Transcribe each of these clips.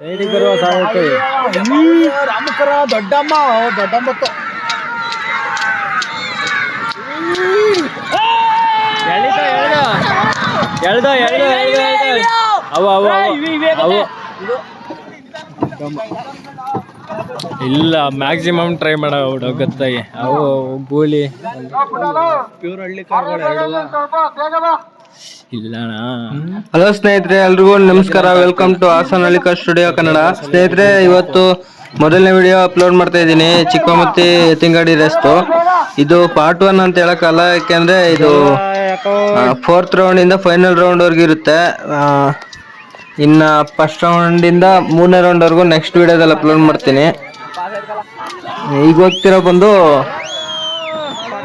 ಸೈಡಿಗೆ ಬರುವ ಸಾಧ್ಯತೆ ರಾಮಕರ ದೊಡ್ಡಮ್ಮ ದೊಡ್ಡಮ್ಮ ದೊಡ್ಡಮ್ಮತ್ತು ಎಳಿದ ಎಳ್ದ. ಎಳ್ದ ಎಳ್ದ ಎಳ್ದ ಅವು ಅವು ಅವು. ಇಲ್ಲ ಮ್ಯಾಕ್ಸಿಮಮ್ ಟ್ರೈ ಮಾಡ ಗೊತ್ತಾಗಿ. ಅವು ಗೂಳಿ. ಪ್ಯೂರ್ ಹಳ್ಳಿ ಕಾರ್ಗಳು ಎರಡು ಇಲ್ಲಣ್ಣ. ಹಲೋ ಸ್ನೇಹಿತರೆ, ಎಲ್ರಿಗೂ ನಮಸ್ಕಾರ. Welcome to Hassan studio Kannada. ಸ್ನೇಹಿತರೆ, ಇವತ್ತು ಮೊದಲನೇ ವಿಡಿಯೋ ಅಪ್ಲೋಡ್ ಮಾಡ್ತಾ ಇದ್ದೀನಿ. ಚಿಕ್ಕಮತ್ತಿ ತಿಂಗಡಿ ರೆಸ್ಟು ಇದು ಪಾರ್ಟ್ ಒನ್ ಅಂತ ಹೇಳಕ್ಕಲ್ಲ, ಯಾಕೆಂದ್ರೆ ಇದು ಫೋರ್ತ್ ರೌಂಡ್ ಇಂದ ಫೈನಲ್ ರೌಂಡ್ ವರ್ಗು ಇರುತ್ತೆ. ಇನ್ನ ಫಸ್ಟ್ ರೌಂಡ್ ಇಂದ ಮೂರನೇ ರೌಂಡ್ ವರ್ಗು ನೆಕ್ಸ್ಟ್ ವಿಡಿಯೋದಲ್ಲಿ ಅಪ್ಲೋಡ್ ಮಾಡ್ತೀನಿ. ಈಗ ಹೋಗ್ತಿರೋ ಬಂದು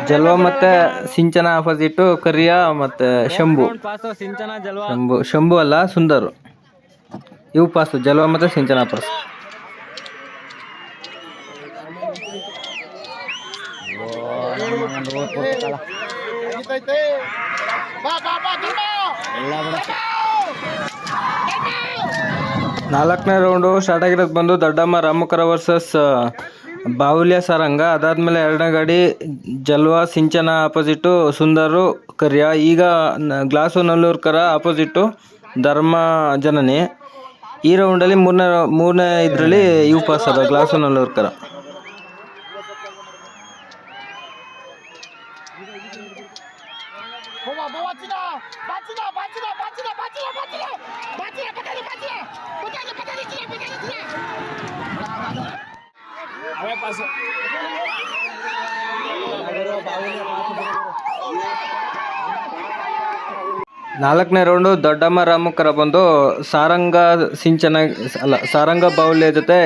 ಜಲ್ವ ಮತ್ತೆ ಸಿಂಚನ ಆಪೋಸಿಟ್ ಕರಿಯ ಮತ್ತೆ ಶಂಭು. ಶಂಭು ಶಂಭು ಅಲ್ಲ, ಸುಂದರ್. ಇವು ಪಾಸು, ಜಲ್ವ ಮತ್ತೆ ಸಿಂಚನ ಪಾಸ್ ನಾಲ್ಕನೇ ರೌಂಡು ಸ್ಟಾರ್ಟ್ ಆಗಿರೋದು ಬಂದು ದೊಡ್ಡಮ್ಮ ರಾಮಕರ ವರ್ಸಸ್ ಬಾಹುಲ್ಯ ಸಾರಂಗ ಅದಾದ್ಮೇಲೆ ಎರಡನೇ ಗಾಡಿ ಜಲ್ವಾ ಸಿಂಚನ ಆಪೋಸಿಟು ಸುಂದರು ಕರ್ಯ ಈಗ ಗ್ಲಾಸು ನಲ್ಲೂರ್ಕರ ಆಪೋಸಿಟು ಧರ್ಮ ಜನನಿ ಈ ರೌಂಡಲ್ಲಿ ಮೂರನೇ ಮೂರನೇ ಇದರಲ್ಲಿ ಇವು ಪಾಸ್ ಅದ ಗ್ಲಾಸು ನಲ್ಲೂರ್ಕರ ನಾಲ್ಕನೇ ರೌಂಡು ದೊಡ್ಡಮ್ಮ ರಾಮಕ್ಕರ ಬಂದು ಸಾರಂಗ ಸಿಂಚನ, ಅಲ್ಲ, ಸಾರಂಗ ಬಾಹುಲ್ಯ ಜೊತೆ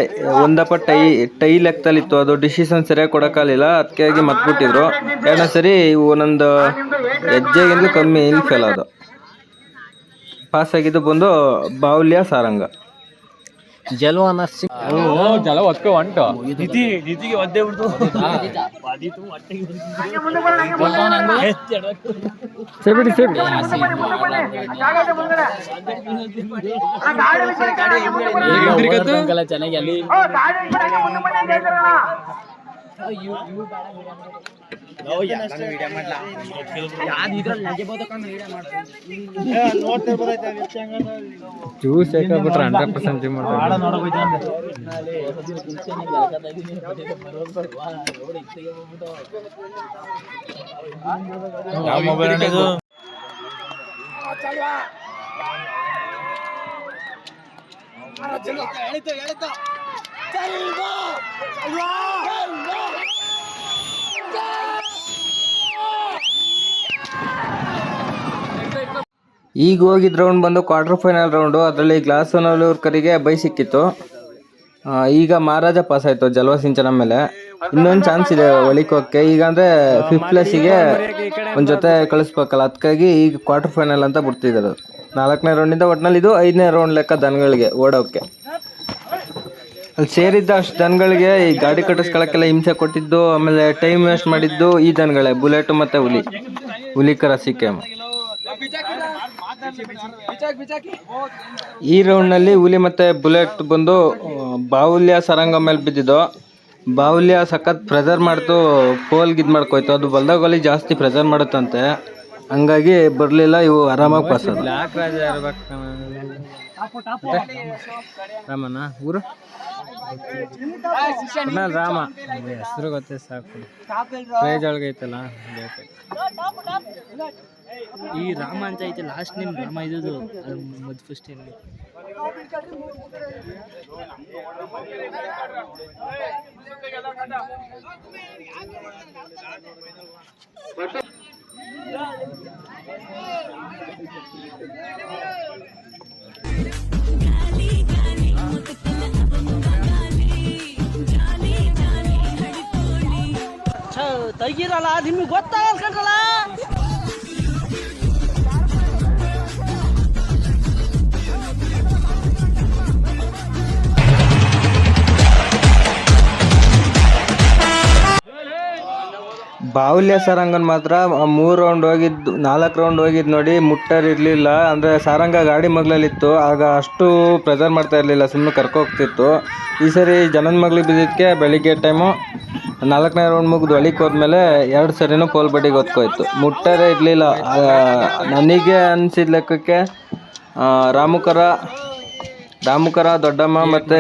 ಒಂದಪ್ಪ ಟೈ ಟೈ ಲೆಕ್ಕದಲ್ಲಿತ್ತು. ಅದು ಡಿಸಿಷನ್ ಸರಿಯಾಗಿ ಕೊಡೋಕ್ಕಾಗಲಿಲ್ಲ. ಅದಕ್ಕಾಗಿ ಮತ್ಬಿಟ್ಟಿದ್ರು. ಎರಡನೇ ಸರಿ ಒಂದೊಂದು ಹೆಜ್ಜೆಗಿಂತಲೂ ಕಮ್ಮಿ ಇಲ್ಲಿ ಫೇಲ್ ಅದು. ಪಾಸ್ ಆಗಿದ್ದು ಬಂದು ಬಾಹುಲ್ಯ ಸಾರಂಗ. ಜಲ್ವಾನ ಜಲ ಒತ್ಕೊ ಹೊಂಟು. ನಿಧಿ ನಿಧಿಗೆ ಒದ್ದೆ ಬಿಡ್ತು. ಸೇಬಿಡಿ ಸೇಬಿಡಿ ಚೆನ್ನಾಗಿ ಅಲ್ಲಿ. ಜ್ಯೂಸ್ ಹಾಕಬಿಟ್ರೆ ಹಂಡ್ರೆಡ್ ಪರ್ಸೆಂಟ್ ಯಾವ ಮೊಬೈಲ್ ಇದು? ಈಗ ಹೋಗಿದ್ದ ರೌಂಡ್ ಬಂದು ಕ್ವಾರ್ಟರ್ ಫೈನಲ್ ರೌಂಡು ಅದರಲ್ಲಿ ಗ್ಲಾಸ್ ಕರಿಗೆ ಬೈ ಸಿಕ್ಕಿತ್ತು. ಈಗ ಮಹಾರಾಜ ಪಾಸ್ ಆಯ್ತು ಜಲ್ವ ಸಿಂಚನ ಮೇಲೆ. ಇನ್ನೊಂದು ಚಾನ್ಸ್ ಇದೆ ಒಳಿಕೋಕ್ಕೆ ಈಗ ಅಂದರೆ ಫಿಫ್ತ್ ಪ್ಲೇಸಿಗೆ ಒಂದು ಜೊತೆ ಕಳಿಸ್ಬೇಕಲ್ಲ. ಅದಕ್ಕಾಗಿ ಈಗ ಕ್ವಾರ್ಟರ್ ಫೈನಲ್ ಅಂತ ಬಿಡ್ತಿದ್ದಾರೆ ನಾಲ್ಕನೇ ರೌಂಡಿಂದ ಒಟ್ನಲ್ಲಿ ಇದು ಐದನೇ ರೌಂಡ್ ಲೆಕ್ಕ ದನಗಳಿಗೆ ಓಡೋಕೆ. ಅಲ್ಲಿ ಸೇರಿದ್ದ ಅಷ್ಟು ದನಗಳಿಗೆ ಈ ಗಾಡಿ ಕಟ್ಟಿಸ್ಕೊಳಕ್ಕೆಲ್ಲ ಹಿಂಸೆ ಕೊಟ್ಟಿದ್ದು ಆಮೇಲೆ ಟೈಮ್ ವೇಸ್ಟ್ ಮಾಡಿದ್ದು ಈ ದನಗಳೇ ಬುಲೆಟ್ ಮತ್ತೆ ಹುಲಿ. ಹುಲಿ ಕರ ಸಿಕ್ಕೆಮ್ ಈ ರೌಂಡ್ನಲ್ಲಿ ಹುಲಿ ಮತ್ತೆ ಬುಲೆಟ್ ಬಂದು ಬಾವುಲ್ಯ ಬಾಹುಲ್ಯ ಸರಂಗ ಮೇಲೆ ಬಿದ್ದಿದ್ದು. ಬಾಹುಲ್ಯ ಸಖತ್ ಪ್ರೆಸರ್ ಮಾಡ್ತು ಪೋಲ್ ಇದು ಮಾಡ್ಕೋಯ್ತು. ಅದು ಬಲ್ದಾಗೋಲಿ ಜಾಸ್ತಿ ಪ್ರೆಸರ್ ಮಾಡುತ್ತಂತೆ. ಹಂಗಾಗಿ ಬರಲಿಲ್ಲ ಇವು ಆರಾಮಾಗಿ ಪಾಸ್ ರಾಮನ ಊರು? ಒಟ್ನಲ್ಲಿ ರಾಮ ಹೆಸರು ಗೊತ್ತೇ ಸಾಕು. ಪ್ರೈಜ್ ಒಳಗೆ ಐತಲ್ಲ ಈ ರಾಮ ಅಂತ ಐತೆ ಲಾಸ್ಟ್ ನೇಮ್ ರಾಮ ಇದ್ದು ಮದ್ ಫಸ್ಟ್ ಏನು ಗಾಲಿ ಗಾಲಿ ಮುತ್ತನ ತೆಗೀರಲ್ಲ, ನಿಮಗೆ ಗೊತ್ತಾಗಲ್ಲ ಬಾಹುಲ್ಯ ಸಾರಂಗನ್ ಮಾತ್ರ ಮೂರು ರೌಂಡ್ ಹೋಗಿದ್ದು, ನಾಲ್ಕು ರೌಂಡ್ ಹೋಗಿದ್ದು ನೋಡಿ ಮುಟ್ಟರ್ ಇರಲಿಲ್ಲ. ಅಂದರೆ ಸಾರಂಗ ಗಾಡಿ ಮಗ್ಲಲ್ಲಿತ್ತು, ಆಗ ಅಷ್ಟು ಪ್ರೆಸರ್ ಮಾಡ್ತಾ ಇರಲಿಲ್ಲ ಸುಮ್ಮನೆ ಕರ್ಕೋಗ್ತಿತ್ತು. ಈ ಸರಿ ಜನನ ಮಗ್ಲಿಗೆ ಬಿದ್ದಿದ್ದಕ್ಕೆ ಬೆಳಿಗ್ಗೆ ಟೈಮು ನಾಲ್ಕನೇ ರೌಂಡ್ ಮುಗಿದು ಒಳಿಗೆ ಹೋದ್ಮೇಲೆ ಎರಡು ಸರಿನೂ ಪೋಲ್ ಬಡಿಗೆ ಹೊತ್ಕೋಯ್ತು. ಮುಟ್ಟರೇ ಇರಲಿಲ್ಲ. ನನಗೆ ಅನಿಸಿದ ಲೆಕ್ಕಕ್ಕೆ ರಾಮುಕರ ರಾಮುಕರ ದೊಡ್ಡಮ್ಮ ಮತ್ತು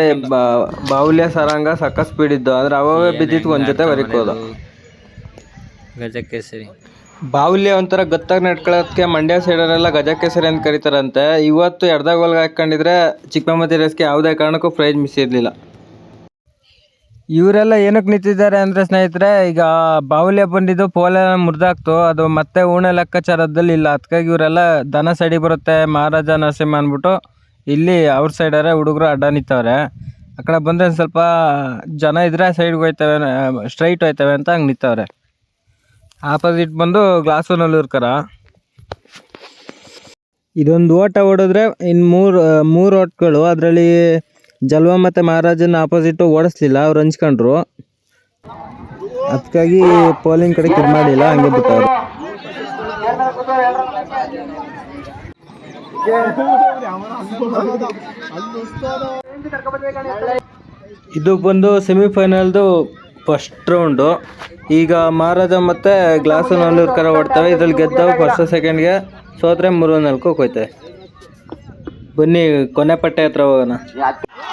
ಬಾಹುಲ್ಯ ಸರಾಂಗ ಸಕ್ಕ ಸ್ಪೀಡ್ ಇದ್ದು. ಆದರೆ ಅವೇ ಬಿದ್ದಿತ್ತು ಒಂದು ಜೊತೆ ಬರಿಕೋದು ಗಜಕೇಸರಿ. ಬಾಹುಲ್ಯ ಒಂಥರ ಗತ್ತಾಗಿ ನಡ್ಕೊಳ್ಳೋದಕ್ಕೆ ಮಂಡ್ಯ ಸೈಡರೆಲ್ಲ ಗಜಕೇಸರಿ ಅಂತ ಕರೀತಾರಂತೆ. ಇವತ್ತು ಎಡ್ದಾಗ ಗೋಲ್ಗೆ ಹಾಕ್ಕೊಂಡಿದ್ರೆ ಚಿಕ್ಕಮ್ಮ ರೇಸ್ಗೆ ಯಾವುದೇ ಕಾರಣಕ್ಕೂ ಪ್ರೈಸ್ ಮಿಸ್ ಇರಲಿಲ್ಲ. ಇವರೆಲ್ಲ ಏನಕ್ಕೆ ನಿಂತಿದ್ದಾರೆ ಅಂದರೆ ಸ್ನೇಹಿತರೆ, ಈಗ ಬಾಹುಲ್ಯ ಬಂದಿದ್ದು ಪೋಲ ಮುರಿದಾಕ್ತು ಅದು ಮತ್ತೆ ಉಣೆ ಲೆಕ್ಕಾಚಾರದಲ್ಲಿ ಇಲ್ಲ. ಅದಕ್ಕಾಗಿ ಇವರೆಲ್ಲ ದನ ಸಡಿ ಬರುತ್ತೆ, ಮಹಾರಾಜ ನರಸಿಂಹ ಅಂದ್ಬಿಟ್ಟು ಇಲ್ಲಿ ಅವ್ರ ಸೈಡರೇ ಹುಡುಗರು ಅಡ್ಡ ನಿಂತವ್ರೆ. ಆ ಕಡೆ ಬಂದರೆ ಸ್ವಲ್ಪ ಜನ ಇದ್ರೆ ಸೈಡ್ಗೆ ಹೋಯ್ತವೆ ಸ್ಟ್ರೈಟ್ ಹೋಯ್ತವೆ ಅಂತ ಹಂಗೆ ನಿಂತವ್ರೆ. ಆಪೋಸಿಟ್ ಬಂದು ಗ್ಲಾಸು ನಲ್ಲೂರ್ಕರ ಇದೊಂದು ಓಟ ಓಡಿದ್ರೆ ಇನ್ನು ಮೂರು ಮೂರು ಓಟ್ಗಳು. ಅದರಲ್ಲಿ ಜಲ್ವಾ ಮತ್ತು ಮಹಾರಾಜನ ಆಪೋಸಿಟ್ಟು ಓಡಿಸ್ಲಿಲ್ಲ, ಅವ್ರು ಹಂಚ್ಕೊಂಡ್ರು. ಅದಕ್ಕಾಗಿ ಪೋಲಿಂಗ್ ಕಡೆ ಕಿಡ್ ಮಾಡಿಲ್ಲ, ಹಂಗೆ ಬಿಟ್ಟವ್ರು. ಇದು ಬಂದು ಸೆಮಿಫೈನಲ್ದು ಫಸ್ಟ್ ರೌಂಡು ಈಗ ಮಹಾರಾಜ ಮತ್ತು ಗ್ಲಾಸು ನಲ್ಲೂರ್ಕರ ಓಡ್ತವೆ ಇದ್ರಲ್ಲಿ ಗೆದ್ದವು ಫಸ್ಟ್ ಸೆಕೆಂಡ್ಗೆ ಸೋತ್ರೆ ಮೂರು ನಾಲ್ಕು ಹೋಯ್ತವೆ ಬನ್ನಿ ಕೊನೆ ಪಟ್ಟೆ ಹತ್ರ ಹೋಗೋಣ.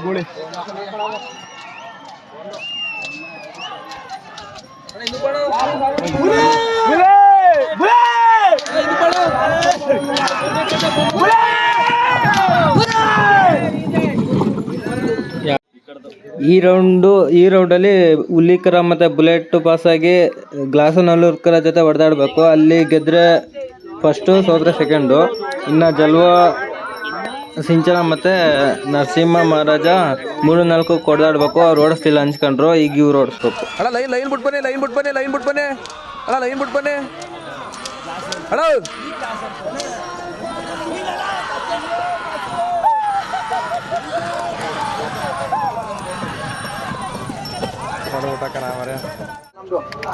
ગોળી ભૂલે ભૂલે ભૂલે ಈ ರೌಂಡು ಈ ರೌಂಡಲ್ಲಿ ಹುಲಿಕರ ಮತ್ತು ಬುಲೆಟ್ ಪಾಸಾಗಿ ಗ್ಲಾಸು ನಲ್ಲೂರ್ಕರ ಜೊತೆ ಹೊಡೆದಾಡಬೇಕು. ಅಲ್ಲಿ ಗೆದ್ದರೆ ಫಸ್ಟು ಸೋತ್ರೆ ಸೆಕೆಂಡು ಇನ್ನು ಜಲ್ವಾ, ಸಿಂಚನ ಮತ್ತು ನರಸಿಂಹ ಮಹಾರಾಜ ಮೂರು ನಾಲ್ಕು ಕೊಡ್ದಾಡ್ಬೇಕು. ಅವ್ರು ಓಡಿಸ್ತಿಲ್ಲ ಹಂಚ್ಕೊಂಡ್ರು, ಈಗ ಇವ್ರು ಓಡಿಸ್ಬೇಕು. ಅಣ್ಣ ಲೈನ್ ಲೈನ್ ಬಿಟ್ಟು ಲೈನ್ ಬಿಟ್ಟು ಲೈನ್ ಬಿಟ್ಟು ಅಣ್ಣ ಲೈನ್ ಬಿಟ್ಟು ಅಣ್ಣ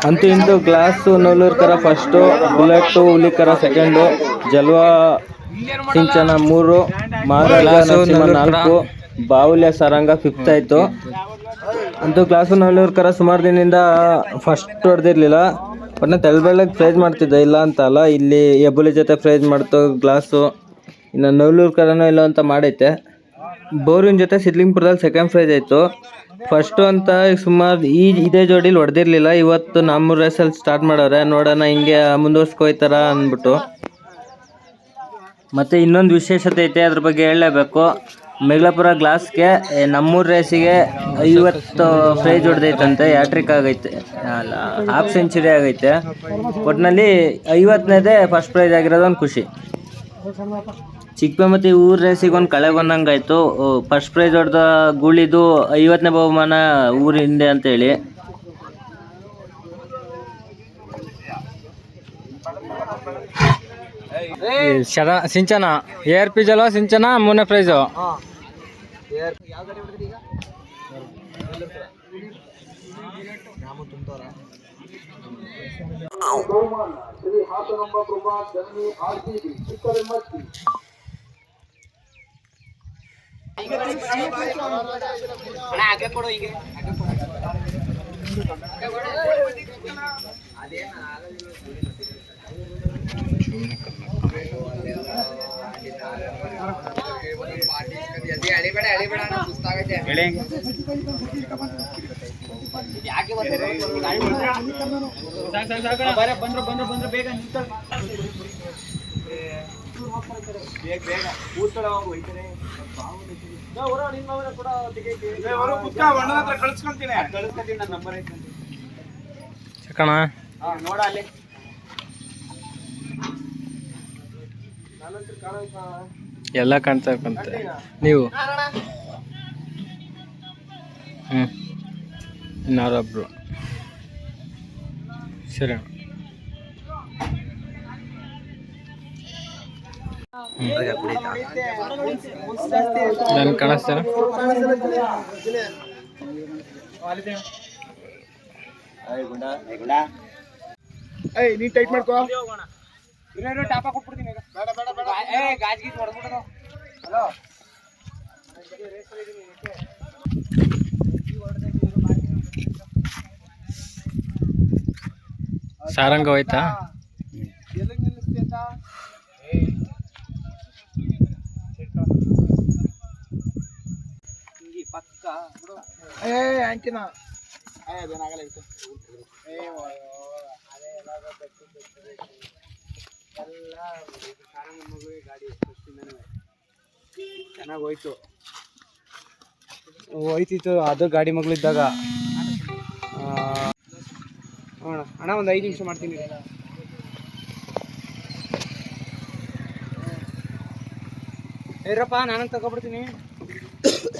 ಅಂತೂ ಇಂದು ಗ್ಲಾಸು ಫಸ್ಟ್ ಫಸ್ಟು ಬುಲೆಟ್ಟು ಹುಲಿಕರ ಸೆಕೆಂಡು ಜಲ್ವಾ ಸಿಂಚನ ಮೂರು ನಾಲ್ಕು ಬಾಹುಲ್ಯ ಸರಂಗ ಫಿಫ್ತ್ ಆಯಿತು. ಅಂತೂ ಗ್ಲಾಸು ಕರ ಸುಮಾರು ದಿನದಿಂದ ಫಸ್ಟ್ ಹೊಡೆದಿರ್ಲಿಲ್ಲ. ಒಟ್ಟು ತೆಲ್ಬೆಳ್ಳಗೆ ಪ್ರೈಸ್ ಮಾಡ್ತಿದ್ದೆ ಇಲ್ಲ ಅಂತ ಅಲ್ಲ ಇಲ್ಲಿ ಎಬ್ಬುಲಿ ಜೊತೆ ಪ್ರೈಸ್ ಮಾಡ್ತು ಗ್ಲಾಸು ಇನ್ನು ನಲ್ಲೂರ್ಕರನೂ ಇಲ್ಲ ಅಂತ ಮಾಡೈತೆ. ಬೋರಿನ ಜೊತೆ ಸಿದ್ಲಿಂಗ್ಪುರದಲ್ಲಿ ಸೆಕೆಂಡ್ ಪ್ರೈಸ್ ಆಯಿತು. ಫಸ್ಟು ಅಂತ ಸುಮಾರು ಈ ಇದೇ ಜೋಡಿಲಿ ಹೊಡೆದಿರಲಿಲ್ಲ. ಇವತ್ತು ನಮ್ಮ ರೇಸಲ್ಲಿ ಸ್ಟಾರ್ಟ್ ಮಾಡವ್ರೆ ನೋಡೋಣ ಹಿಂಗೆ ಮುಂದುವರ್ಸ್ಕೋಯ್ತಾರ ಅಂದ್ಬಿಟ್ಟು. ಮತ್ತು ಇನ್ನೊಂದು ವಿಶೇಷತೆ ಐತೆ, ಅದ್ರ ಬಗ್ಗೆ ಹೇಳಲೇಬೇಕು. ಮೇಘಲಾಪುರ ಗ್ಲಾಸ್ಗೆ ನಮ್ಮೂರು ರೇಸಿಗೆ ಐವತ್ತು ಪ್ರೈಜ್ ಹೊಡೆದೈತಂತೆ. ಯಾಟ್ರಿಕ್ ಆಗೈತೆ. ಅಲ್ಲ ಹಾಫ್ ಸೆಂಚುರಿ ಆಗೈತೆ. ಒಟ್ಟಿನಲ್ಲಿ ಐವತ್ತನೇದೇ ಫಸ್ಟ್ ಪ್ರೈಸ್ ಆಗಿರೋದು ಒಂದು ಖುಷಿ. ಚಿಕ್ಕಮತಿ ಊರ್ ರೇಸಿಗೆ ಒಂದು ಕಳೆ ಬಂದಂಗಾಯ್ತು ಫಸ್ಟ್ ಪ್ರೈಸ್ ಹೊಡೆದ ಗೂಳಿದು ಐವತ್ತನೇ ಬಹುಮಾನ ಊರ ಹಿಂದೆ ಅಂತೇಳಿ ಶರ Sinchana A R P Jalwa Sinchana, ಮೂರನೇ ಪ್ರೈಸು ಶ್ರೀ ಹಾಸನಂಬ ಪ್ರಭಾ ಜನನಿ ಆರ್ಸಿಬಿ ಚಿಕ್ಕಬೆಮ್ಮತ್ತಿ आगे पड़ो आगे అదే ಬಂದ್ರು ಬಂದ್ರು ಬಂದ್ರು ಬೇಗ ನಿಂತ ಬೇಗ ಬೇಗ ಕೂತಾರ ಹೋಗ್ತಾರೆ ಕಣ ಎಲ್ಲ ಕಾಣ್ತಾ ಕಂತೆ ನೀವು? ಹ್ಮ್. ಇನ್ನಾರೊಬ್ರು. ಸರಿ ಅಣ್ಣ. ನಾನು ಕಾಣಿಸ್ತೇನೆ ನೀನ್ ಟೈಟ್ ಮಾಡ್ಕೋ. ಇರೋ ಟಾಪಾ ಕೊಡ್ಬಿಡ್ತೀನಿ ಬೇಡ ಬೇಡ ಬೇಡ ಏ ಗಾಜಿಗೆ ಹೊಡೆಬಿಡೋ ಹಲೋ ಸಾರಂಗವೈತಾ ಸಾರಂಗ ಹೋಯ್ತಾ? ಏ, ಆಂಟಿನಾ. ಅದೇನಾಗಲ್ಲ ಇತ್ತು ಚೆನ್ನಾಗಿ ಹೋಯ್ತು ಹೋಯ್ತಿತ್ತು, ಅದು ಗಾಡಿ ಮಗಳಿದ್ದಾಗ. ಅಣ್ಣ ಅಣ್ಣ, ಒಂದು ಐದು ನಿಮಿಷ ಮಾಡ್ತೀನಿ ಏರಪ್ಪ ನಾನು ತಗೊಬಿಡ್ತೀನಿ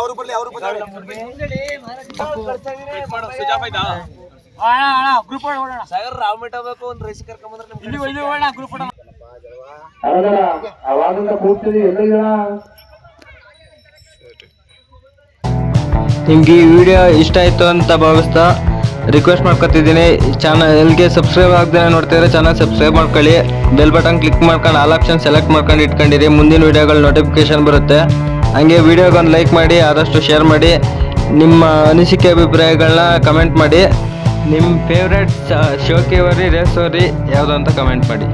ಅವರು ಬರ್ಲಿ ಅವರು ಅವಾಗಿಂದ ಕೂಗ್ತಿದ್ವಿ ಎಲ್ಲಿದ್ದೀರಾ ನಿಮ್ಗೆ ಈ ವಿಡಿಯೋ ಇಷ್ಟ ಆಯ್ತು ಅಂತ ಭಾವಿಸ್ತಾ ರಿಕ್ವೆಸ್ಟ್ ಮಾಡ್ಕೊತಿದ್ದೀನಿ. ಚಾನಲ್ಗೆ ಸಬ್ಸ್ಕ್ರೈಬ್ ಆಗದೆ ನೋಡ್ತಿದ್ರೆ ಚಾನಲ್ ಸಬ್ಸ್ಕ್ರೈಬ್ ಮಾಡ್ಕೊಳ್ಳಿ. ಬೆಲ್ ಬಟನ್ ಕ್ಲಿಕ್ ಮಾಡ್ಕೊಂಡು ಆಲ್ ಆಪ್ಷನ್ ಸೆಲೆಕ್ಟ್ ಮಾಡ್ಕೊಂಡು ಇಟ್ಕೊಂಡಿರಿ. ಮುಂದಿನ ವಿಡಿಯೋಗಳು ನೋಟಿಫಿಕೇಶನ್ ಬರುತ್ತೆ. ಹಂಗೆ ವಿಡಿಯೋಗೊಂದು ಲೈಕ್ ಮಾಡಿ, ಆದಷ್ಟು ಶೇರ್ ಮಾಡಿ, ನಿಮ್ಮ ಅನಿಸಿಕೆ ಅಭಿಪ್ರಾಯಗಳನ್ನ ಕಮೆಂಟ್ ಮಾಡಿ. ನಿಮ್ಮ ಫೇವ್ರೆಟ್ ಶೋಕಿವರಿ ರೇಸೋರಿ ಯಾವುದು ಅಂತ ಕಮೆಂಟ್ ಮಾಡಿ.